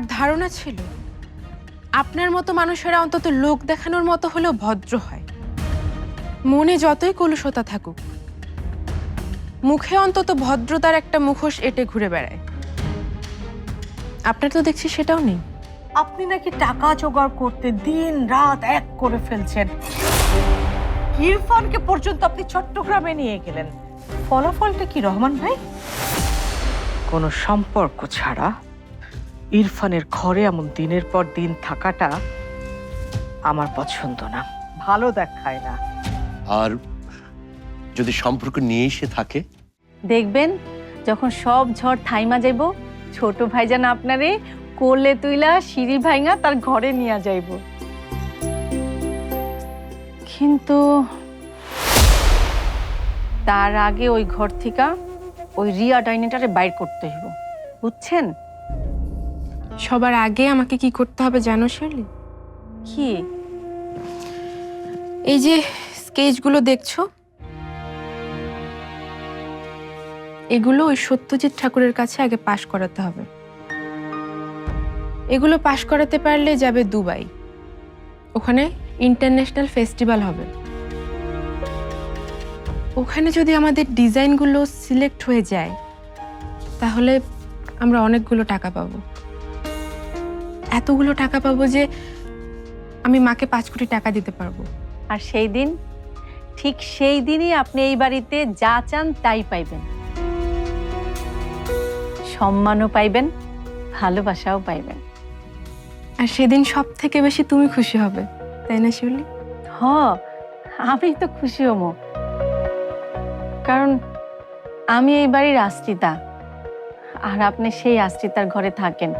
আমার ধারণা ছিল আপনার মতো মানুষেরা অন্তত লোক দেখানোর মতো হলেও ভদ্র হয়। মনে যতই কলুষতা থাকুক মুখে অন্তত ভদ্রতার একটা মুখোশ এটে ঘুরে বেড়ায়। আপনার তো দেখছি সেটাও নেই। আপনি নাকি টাকা জোগাড় করতে দিন রাত এক করে ফেলছেন। ইরফানকে পর্যন্ত আপনি চট্টগ্রামে নিয়ে গেলেন। ফলাফলটা কি রহমান ভাই? কোনো সম্পর্ক ছাড়া ইরফানের ঘরে এমন দিনের পর দিন থাকাটা আমার পছন্দ না। ভালো দেখায় না। আর যদি সম্পর্ক নিয়ে এসে থাকে? দেখবেন যখন সব ঝড় থাইমা যাইব ছোট ভাইজান আপনারে কোলে তুইলা সিঁড়ি ভাইঙা তার ঘরে নিয়ে যাইব। কিন্তু তার আগে ওই ঘর থেকে ওই রিয়া ডাইনেটারে বাইর করতে হইব। বুঝছেন? সবার আগে আমাকে কি করতে হবে জানো শিরলি কি? এই যে স্কেচগুলো দেখছ? এগুলো ওই সত্যজিৎ ঠাকুরের কাছে আগে পাশ করাতে হবে। এগুলো পাশ করাতে পারলে যাবে দুবাই। ওখানে ইন্টারন্যাশনাল ফেস্টিভ্যাল হবে। ওখানে যদি আমাদের ডিজাইনগুলো সিলেক্ট হয়ে যায়, তাহলে আমরা অনেকগুলো টাকা পাবো। এতগুলো টাকা পাবো যে আমি মাকে পাঁচ কোটি টাকা দিতে পারব। আর সেই দিন ঠিক সেই দিনই আপনি এই বাড়িতে যা চান তাই পাইবেন। সম্মানও পাইবেন ভালোবাসাও পাইবেন। আর সেদিন সব থেকে বেশি তুমি খুশি হবে তাই না শিউলি? হ আমি তো খুশি হমো কারণ আমি এই বাড়ির আশ্রিতা আর আপনি সেই আশ্রিতার ঘরে থাকেন।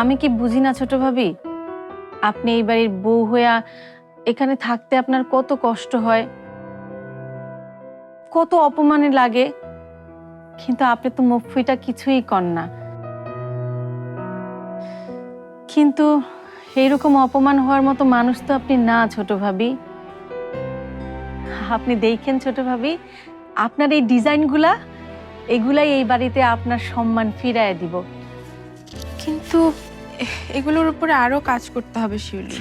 আমি কি বুঝি না, ছোট ভাবি? আপনি এই বাড়ির বউ হইয়া এখানে থাকতে আপনার কত কষ্ট হয়? কত অপমানে লাগে। কিন্তু আপনি তো মুফুইটা কিছুই কর না। কিন্তু এইরকম অপমান হওয়ার মতো মানুষ তো আপনি না, ছোট ভাবি। আপনি দেখেন, ছোট ভাবি, আপনার এই ডিজাইনগুলা, এগুলাই এই বাড়িতে আপনার সম্মান ফিরায় দিব। কিন্তু এগুলোর উপরে আরও কাজ করতে হবে, শিউলি।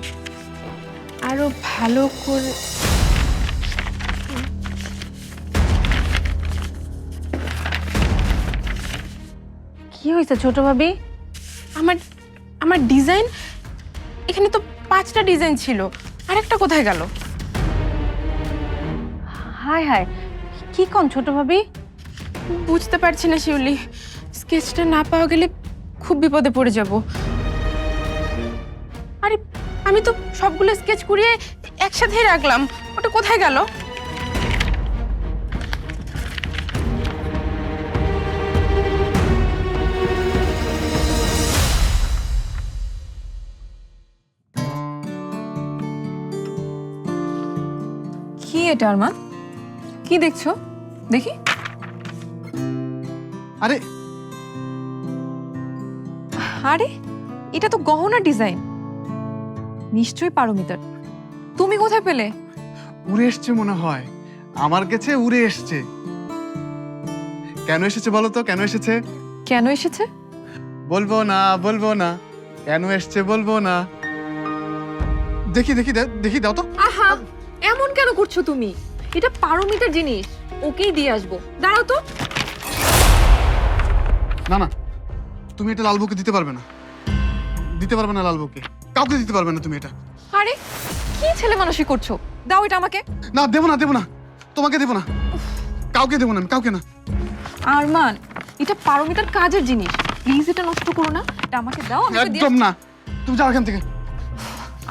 আরও ভালো করে কি হয়েছে ছোট ভাবি? আমার আমার ডিজাইন এখানে তো পাঁচটা ডিজাইন ছিল আর একটা কোথায় গেল? হায় হায়, কি কোন ছোট ভাবি? বুঝতে পারছি না, শিউলি। স্কেচটা না পাওয়া গেলে খুব বিপদে পড়ে যাব। আমি তো সবগুলো স্কেচ করিয়ে একসাথেই রাখলাম। ওটা কোথায় গেল? কি এটা আরমান? কি দেখছ? দেখি। আরে। আরে এটা তো গহনা ডিজাইন। নিশ্চয়ই পারমিতার তুমি কোথায় পেলে? উড়ে এসছে মনে হয়। আমার কাছে উড়ে এসছে। কেন এসেছে বলো তো? কেন এসেছে? কেন এসেছে? বলব না বলব না। কেন এসছে বলব না। দেখি দেখি দে- দেখি দাও তো। আহা! এমন কেন করছ তুমি? এটা পারমিতার জিনিস। ওকেই দিয়ে আসব। দাঁড়াও তো। না না। তুমি এটা লালবুকে দিতে পারবে না। দিতে পারবে না লালবুকে কাউকে দিতে পারবে না তুমি এটা। আরে কি ছেলে মানুষই করছ? দাও এটা আমাকে। না দেবো না দেবো না। তোমাকে দেবো না। কাউকে দেবো না আমি কাউকে না। আরমান এটা পারমিতার কাজের জিনিস। প্লিজ এটা নষ্ট করো না। এটা আমাকে দাও আমি ওকে দিয়ে একদম না। তুমি যাও এখান থেকে।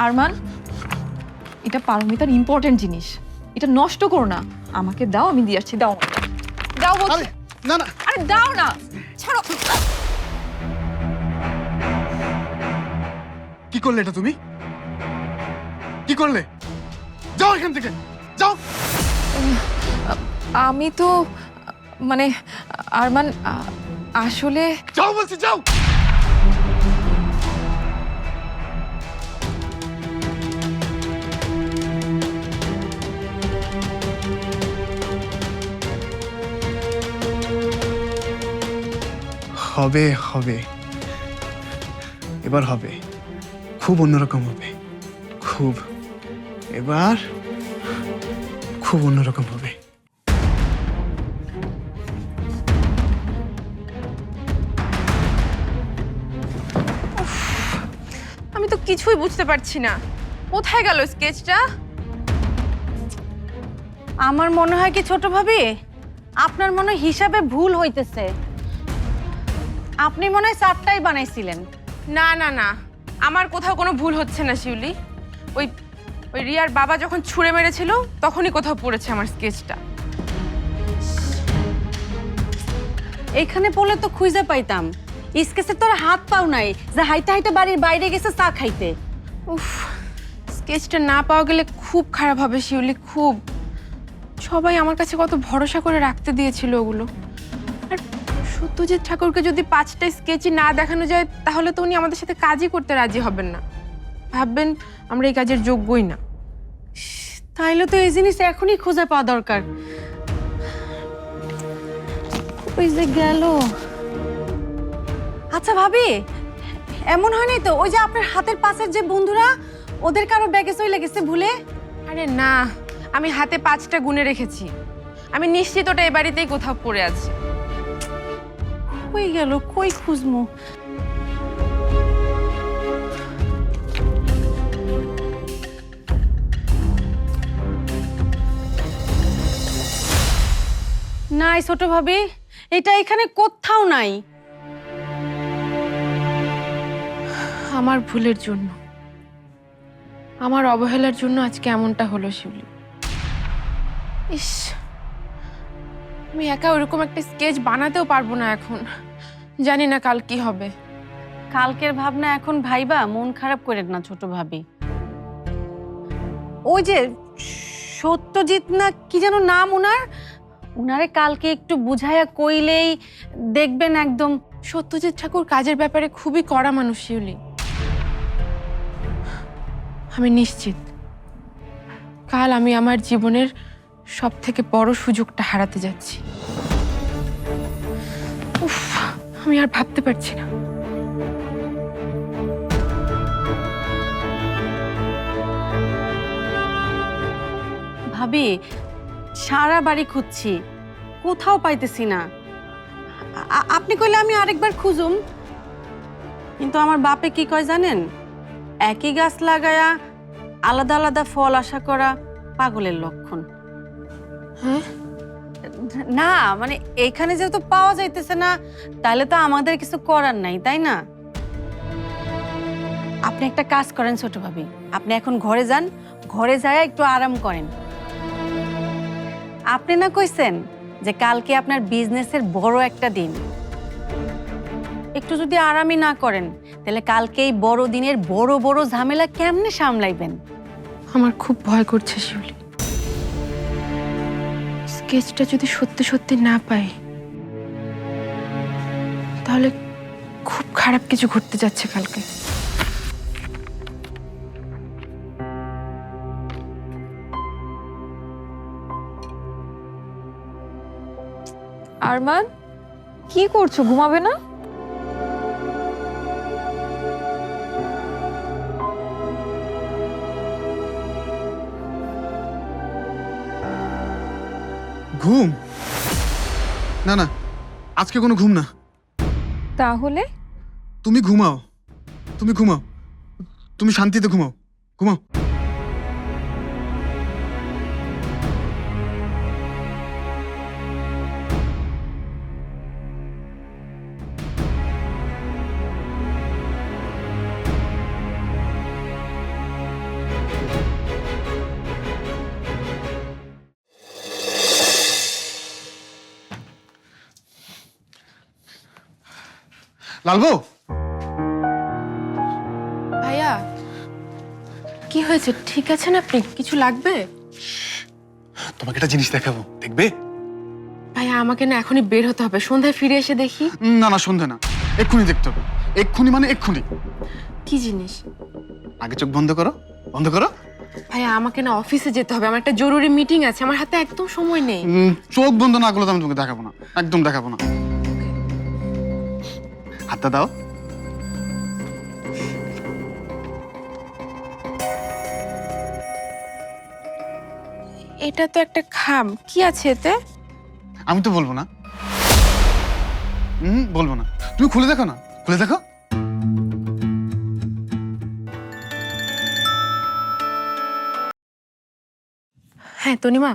আরমান এটা পারমিতার ইম্পর্টেন্ট জিনিস। এটা নষ্ট করো না। আমাকে দাও আমি দিয়ে আসছি। দাও দাও বলছি। আরে না না। আরে দাও না। ছাড়ো। কি করলে এটা তুমি? কি করলে? যাও এখান থেকে। যাও। আমি তো মানে আরমান আসলে যাও বলছি যাও। হবে হবে। এবার হবে। খুব অন্যরকম হবে। খুব। এবার খুব অন্যরকম হবে। আমি তো কিছুই বুঝতে পারছি না। কোথায় গেল স্কেচটা? আমার মনে হয় কি ছোট ভাবি? আপনার মনে হয় হিসাবে ভুল হইতেছে। আপনি মনে হয় চারটাই বানাইছিলেন। না না না। আমার কোথাও কোনো ভুল হচ্ছে না শিউলি। ওই ওই রিয়ার বাবা যখন ছুঁড়ে মেরেছিল তখনই কোথাও পড়েছে আমার স্কেচটা। এখানে পড়লে তো খুঁজে পাইতাম। স্কেচে তোর হাত পাও নাই যে হাইতে হাইতে বাড়ির বাইরে গেছে চা খাইতে। উফ স্কেচটা না পাওয়া গেলে খুব খারাপ হবে শিউলি খুব। সবাই আমার কাছে কত ভরসা করে রাখতে দিয়েছিল ওগুলো। সত্যজিৎ ঠাকুরকে যদি পাঁচটা স্কেচই না দেখানো যায়, তাহলে তো উনি আমাদের সাথে কাজই করতে রাজি হবেন না। ভাববেন, আমরা এই কাজের যোগ্যই না। তাইলে তো এই জিনিস এখনই খুঁজে পাওয়া দরকার। ওই যে গেল। আচ্ছা ভাবি, এমন হয় নাই তো? ওই যে আপনার হাতের পাশের যে বন্ধুরা, ওদের কারও ব্যাগে চলে গেছে ভুলে? আরে না, আমি হাতে পাঁচটা গুনে রেখেছি। আমি নিশ্চিত ওটা এ বাড়িতেই কোথাও পড়ে আছে। কই গেল, কই খুঁজমু? নাই ছোট ভাবি, এটা এখানে কোথাও নাই। আমার ভুলের জন্য, আমার অবহেলার জন্য আজকে এমনটা হলো শিউলি। ইস আমি একা ওরকম একটা স্কেচ বানাতেও পারব না এখন। জানি না কাল কি হবে। কালকের ভাবনা এখন ভাইবা মন খারাপ করেন না ছোট ভাবি। ওই যে সত্যজিৎ না কি যেন নাম ওনার উনারে কালকে একটু বুঝাইয়া কইলেই দেখবেন একদম সত্যজিৎ ঠাকুর কাজের ব্যাপারে খুবই কড়া মানুষ শিউলি আমি নিশ্চিত। কাল আমি আমার জীবনের সব থেকে বড় সুযোগটা হারাতে যাচ্ছি। উফ, আমি আর ভাবতে পারছি না। ভাবি, সারা বাড়ি খুঁজছি। কোথাও পাইতেছি না। আপনি কইলে আমি আরেকবার খুঁজুম। কিন্তু আমার বাপে কি কয় জানেন? একই গাছ লাগায়া আলাদা আলাদা ফল আশা করা পাগলের লক্ষণ। হ্যাঁ? না মানে এইখানে যেহেতু পাওয়া যাইতেছে না, তাহলে তো আমাদের কিছু করার নাই, তাই না? আপনি একটা কাজ করেন ছোট ভাবি। আপনি এখন ঘরে যান, ঘরে যায় একটু আরাম করেন। আপনি না কইছেন যে কালকে আপনার বিজনেসের বড় একটা দিন। একটু যদি আরামই না করেন, তাহলে কালকে এই বড় দিনের বড় বড় ঝামেলা কেমনে সামলাইবেন? আমার খুব ভয় করছে শিউলি। স্কেচটা যদি সত্যি সত্যি না পাই, তাহলে খুব খারাপ কিছু ঘটতে যাচ্ছে কালকে। আরমান, কি করছ? ঘুমাবে না? ঘুম? না না আজকে কোনো ঘুম না। তাহলে? তুমি ঘুমাও তুমি ঘুমাও তুমি শান্তিতে ঘুমাও ঘুমাও। লালবো ভাইয়া কি হয়েছে? ঠিক আছেন আপনি? কিছু লাগবে? তোমাকে একটা জিনিস দেখাবো দেখবে? ভাইয়া আমাকে না এখনই বের হতে হবে। সন্ধ্যায় ফিরে এসে দেখি। না না সন্ধে না। এক্ষুনি দেখতে হবে। এক্ষুনি মানে এক্ষুনি। কি জিনিস? আগে চোখ বন্ধ করো। বন্ধ করো। ভাইয়া আমাকে না অফিসে যেতে হবে। আমার একটা জরুরি মিটিং আছে। আমার হাতে একদম সময় নেই। চোখ বন্ধ না করলে তো আমি তোমাকে দেখাবো না। একদম দেখাবো না। হাতটা দাও। এটা তো একটা খাম। কি আছে এতে? আমি তো বলব না। হুম বলব না। তুমি খুলে দেখো না? খুলে দেখো। হ্যাঁ তনিমা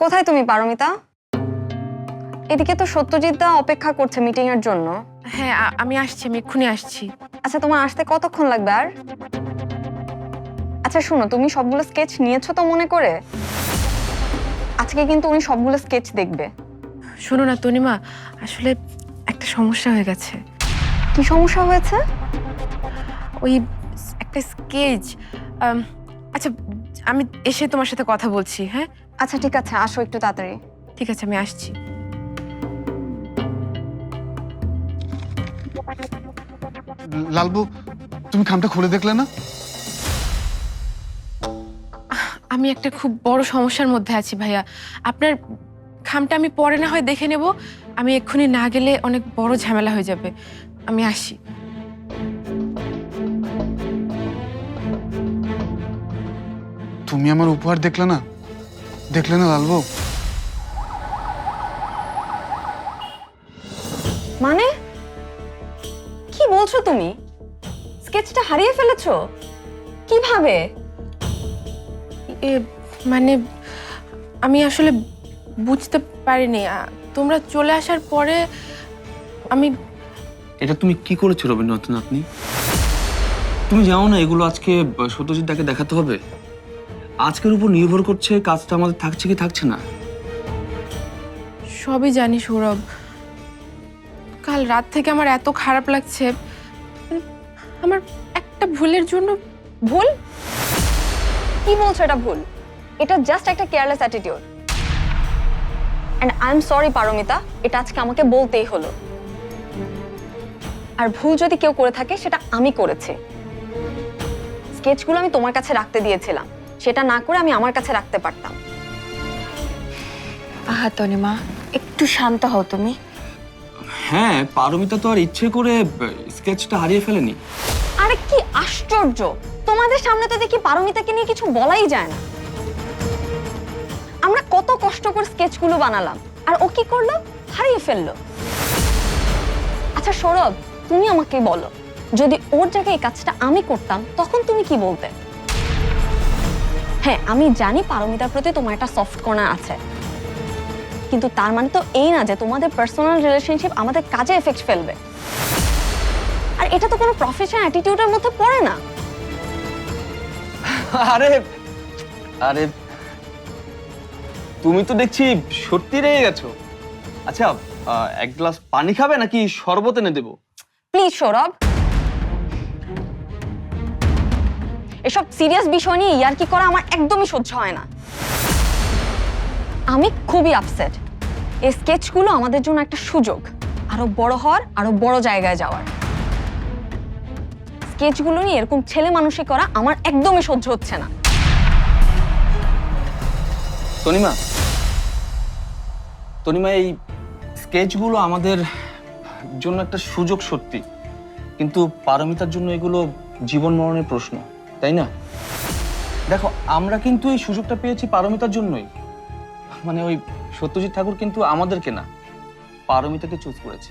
কোথায় তুমি পারমিতা? এদিকে তো সত্যজিৎ দা অপেক্ষা করছে মিটিং এর জন্য। হ্যাঁ আ- আমি আসছি আমি এক্ষুনি আসছি। আচ্ছা তোমার আসতে কতক্ষণ লাগবে আর? আচ্ছা শোনো তুমি সবগুলো স্কেচ নিয়েছো তো মনে করে? আজকে কিন্তু উনি সবগুলো স্কেচ দেখবে। শোনো না তনিমা আসলে একটা সমস্যা হয়ে গেছে। কি সমস্যা হয়েছে? ওই একটা স্কেচ আচ্ছা আমি এসে তোমার সাথে কথা বলছি হ্যাঁ? আচ্ছা ঠিক আছে আসো একটু তাড়াতাড়ি। ঠিক আছে আমি আসছি। লালবু তুমি খামটা খুলে দেখলে না? আমি একটা খুব বড় সমস্যার মধ্যে আছি ভাইয়া। আপনার খামটা আমি পরে না হয় দেখে নেব। আমি এক্ষুনি না গেলে অনেক বড় ঝামেলা হয়ে যাবে। আমি আসি। তুমি আমার উপহার দেখলে না? দেখলে না লালবু? মানে? কি বলছো তুমি? স্কেচটা হারিয়ে ফেলেছো? কীভাবে? এ মানে আমি আসলে বুঝতে পারিনি। আ, তোমরা চলে আসার পরে আমি এটা তুমি কি করেছ রবীন্দ্রনাথ আপনি? তুমি জানো না এগুলো আজকে সত্যজিৎ দাকে দেখাতে হবে? আজকের উপর নির্ভর করছে কাজটা আমাদের থাকছে কি থাকছে না। সবই জানি সৌরভ। কাল রাত থেকে আমার এত খারাপ লাগছে। আমার একটা ভুলের জন্য ভুল? কি বলছো এটা ভুল? এটা জাস্ট একটা careless attitude and I am sorry Paromita এটা আজকে আমাকে বলতেই হলো। আর ভুল যদি কেউ করে থাকে সেটা আমি করেছি। স্কেচগুলো আমি তোমার কাছে রাখতে দিয়েছিলাম। সেটা না করে আমি আমার কাছে রাখতে পারতাম। আহা তনিমা একটু শান্ত হও তুমি। হ্যাঁ পারমিতা তো আর ইচ্ছে করে স্কেচটা হারিয়ে ফেলেনি। আরে কি আশ্চর্য! তোমাদের সামনে তো দেখি পারমিতাকে নিয়ে কিছু বলাই যায় না। আমরা কত কষ্ট করে স্কেচগুলো বানালাম, আর ও কি করল? হারিয়ে ফেলল। আচ্ছা সৌরভ, তুমি আমাকে বলো, যদি ওর জায়গায় এই কাজটা আমি করতাম, তখন তুমি কি বলতে? হ্যাঁ আমি জানি পারমিতার প্রতি তোমার একটা সফট কর্নার আছে। কিন্তু তার মানে তো এই না যে তোমাদের পার্সোনাল রিলেশনশিপ আমাদের কাজে এফেক্ট ফেলবে। আর এটা তো কোনো প্রফেশনাল অ্যাটিটিউডের মধ্যে পড়ে না। আরে আরে তুমি তো দেখছি সত্যি রেগে গেছো। আচ্ছা আহ, এক গ্লাস পানি খাবে নাকি শরবত এনে দেবো? প্লিজ সৌরভ। এসব সিরিয়াস বিষয় নিয়ে ইয়ার কি করা আমার একদমই সহ্য হয় না। আমি খুবই আপসেট এই স্কেচগুলো আমাদের জন্য একটা সুযোগ। আরও বড় হওয়ার আরও বড় জায়গায় যাওয়ার। স্কেচগুলো নিয়ে এরকম ছেলে মানুষই করা আমার একদমই সহ্য হচ্ছে না। তনিমা তনিমা, এই স্কেচগুলো আমাদের জন্য একটা সুযোগ সত্যি। কিন্তু পারমিতার জন্য এগুলো জীবন মরণের প্রশ্ন, তাই না? দেখো, আমরা কিন্তু এই সুযোগটা পেয়েছি পারমিতার জন্যই। মানে ওই সত্যজিৎ ঠাকুর কিন্তু আমাদেরকে না, পারমিতাকে চুজ করেছে।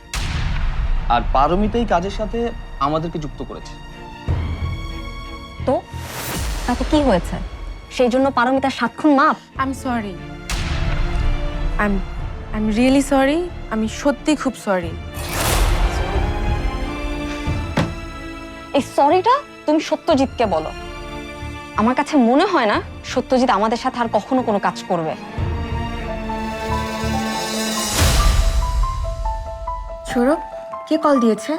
আর পারমিতাই কাজের সাথে আমাদেরকে যুক্ত করেছে। তাতে কি হয়েছে? সেই জন্য পারমিতার সাতক্ষণ মাপ। I am sorry I am I am really sorry আমি সত্যি খুব সরি এই সরিটা তুমি সত্যজিৎকে বলো। আমার কাছে মনে হয় না সত্যজিৎ আমাদের সাথে আর কখনো কোনো কাজ করবে। সৌরভ কে কল দিয়েছে?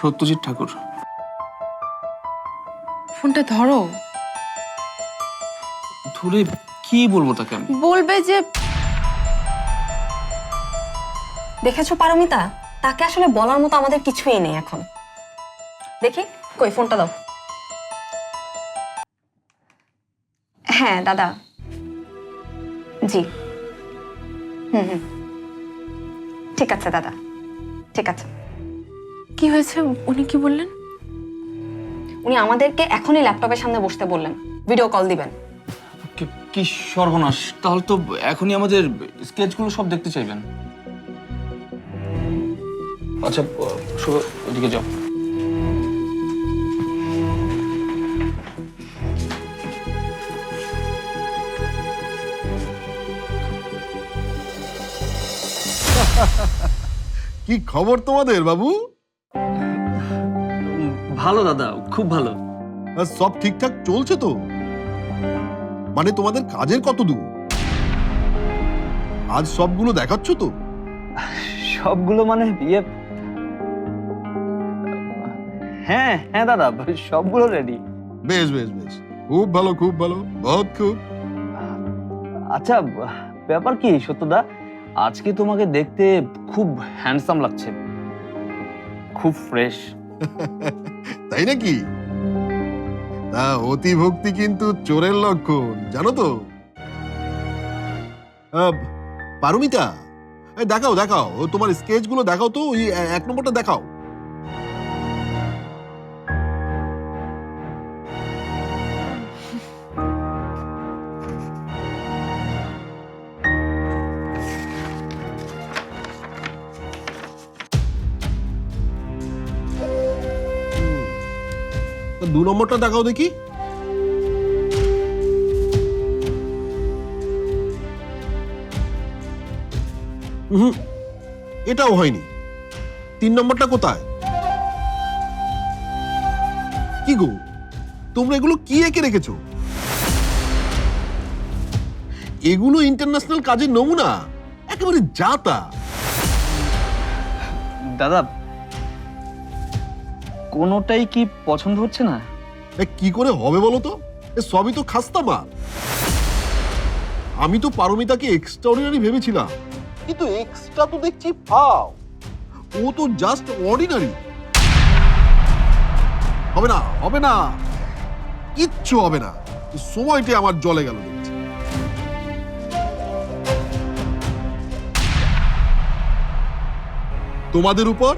সত্যজিৎ ঠাকুর। ফোনটা ধরো। ধরে কি বলব তাকে আমি? বলবে যে দেখেছ পারমিতা? তাকে আসলে বলার মতো আমাদের কিছুই নেই এখন। দেখি কই ফোনটা দাও। হ্যাঁ দাদা। জি। হুম হুম। ঠিক আছে দাদা। ঠিক আছে। কি হয়েছে? উনি কি বললেন? উনি আমাদেরকে এখনই ল্যাপটপের সামনে বসতে বললেন। ভিডিও কল দিবেন। কি- কি সর্বনাশ। তাহলে তো এখনই আমাদের স্কেচগুলো সব দেখতে চাইবেন। আচ্ছা শুভ ওদিকে যাও। কি খবর তোমাদের বাবু? ভালো দাদা খুব ভালো। আর সব ঠিকঠাক চলছে তো? মানে তোমাদের কাজের কত দূর আজ সবগুলো দেখাচ্ছ তো? সবগুলো মানে ইয়ে হ্যাঁ হ্যাঁ দাদা সবগুলো রেডি বেশ বেশ বেশ। খুব ভালো খুব ভালো। বহুত খুব। আচ্ছা ব্যাপার কি সত্যদা? আজকে তোমাকে দেখতে খুব হ্যান্ডসাম লাগছে। খুব ফ্রেশ তাই নাকি? তা অতি ভক্তি কিন্তু চোরের লক্ষণ, জানো তো? পারমিতা দেখাও দেখাও, তোমার স্কেচগুলো দেখাও তো, ওই এক নম্বরটা দেখাও। নম্বরটা দেখাও দেখি। হুম এটাও হয়নি। তিন নম্বরটা কোথায়? কি গো, তোমরা এগুলো কি এঁকে রেখেছো? এগুলো ইন্টারন্যাশনাল কাজের নমুনা, একেবারে যাতা দাদা, কোনোটাই কি পছন্দ হচ্ছে না? কি করে হবে বলো তো? এ, সবই তো খাস্তা মাল আমি তো পারমিতাকে এক্সট্রাঅর্ডিনারি ভেবেছিলাম। কিন্তু এক্সট্রা তো দেখছি ফাও। ও তো জাস্ট অর্ডিনারি হবে না হবে না। কিচ্ছু হবে না। সময়টা আমার জলে গেল তোমাদের উপর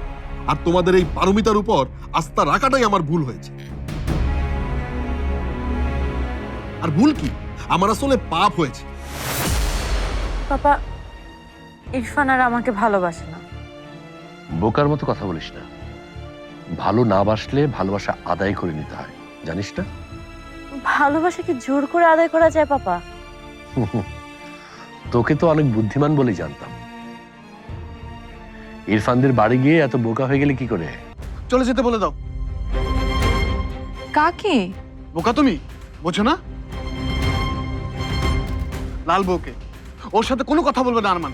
আর তোমাদের এই পারমিতার উপর আস্থা রাখাটাই আমার ভুল হয়েছে। আর ভুল কি? আমার আসলে পাপ হয়েছে। পাপা ইরফান আর আমাকে ভালোবাসে না। বোকার মতো কথা বলিস না। ভালো না বাসলে ভালোবাসা আদায় করে নিতে হয় জানিস না? ভালোবাসা কি জোর করে আদায় করা যায় পাপা? তোকে তো অনেক বুদ্ধিমান বলেই জানতাম। ইরফানদের বাড়ি গিয়ে এত বোকা হয়ে গেলে কি করে? চলে যেতে বলে দাও। কাকে? বোকা তুমি? বোঝো না? লাল বউকে। ওর সাথে কোনো কথা বলবে না আরমান।